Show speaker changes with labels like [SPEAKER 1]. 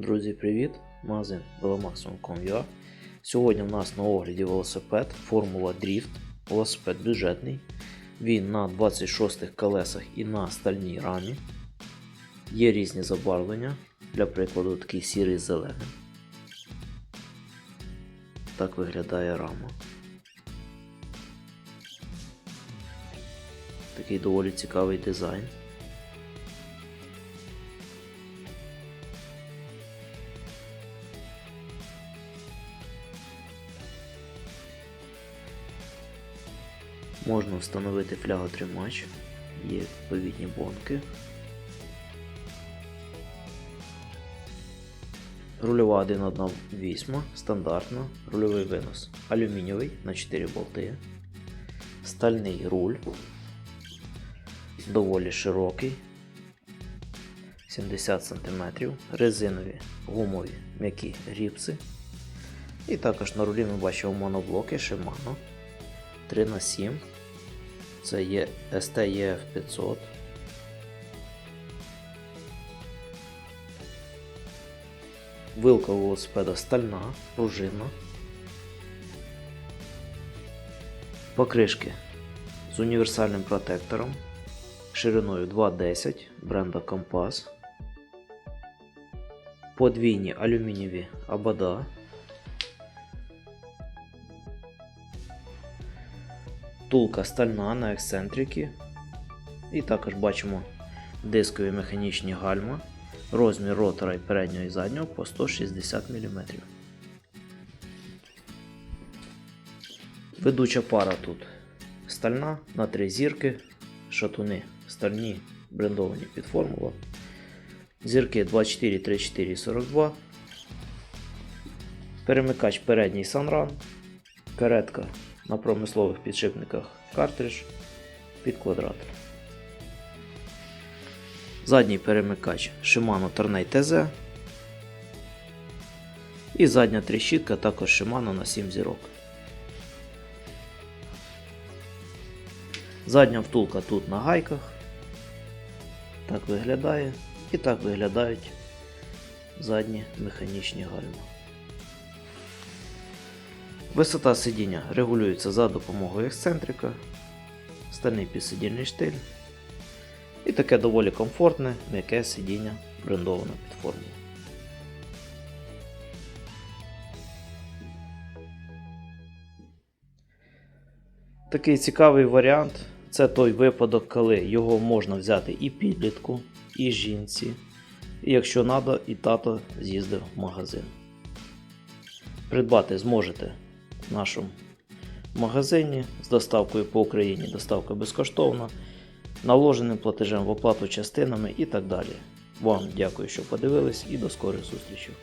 [SPEAKER 1] Друзі, привіт! Магазин velomaximum.com.ua Сьогодні в нас на огляді велосипед Формула Drift. Велосипед бюджетний. Він на 26 колесах і на стальній рамі. Є різні забарвлення. Для прикладу, такий сірий з зеленим. Так виглядає рама. Такий доволі цікавий дизайн. Можна встановити фляготримач, є відповідні бонки. Рульова 1.1 стандартна, рульовий винос алюмінієвий на 4 болти, стальний руль, доволі широкий, 70 см, резинові гумові м'які гріпси. І також на рулі ми бачимо моноблоки Shimano 3х7. Це є STEF 500. Вилка у велосипеда стальна, пружинна. Покришки з універсальним протектором шириною 2,10 бренда Компас. Подвійні алюмінієві абада. Тулка стальна на ексцентрики. І також бачимо дискові механічні гальма. Розмір ротора і переднього і заднього по 160 мм. Ведуча пара тут стальна на три зірки, шатуни стальні, брендовані під формула. Зірки 24, 34 і 42. Перемикач передній Sunrun. Каретка на промислових підшипниках картридж під квадрат. Задній перемикач Shimano Tornei TZ. І задня тріщітка також Shimano на 7 зірок. Задня втулка тут на гайках. Так виглядає. І так виглядають задні механічні гальма. Висота сидіння регулюється за допомогою ексцентрика, стальний підсидільний штиль і таке доволі комфортне, м'яке сидіння брендоване під форму. Такий цікавий варіант це той випадок, коли його можна взяти і підлітку, і жінці, і якщо треба, і тато з'їздив в магазин. Придбати зможете нашому магазині з доставкою по Україні, доставка безкоштовна, наложеним платежем в оплату частинами і так далі. Вам дякую, що подивились, і до скорих зустрічей.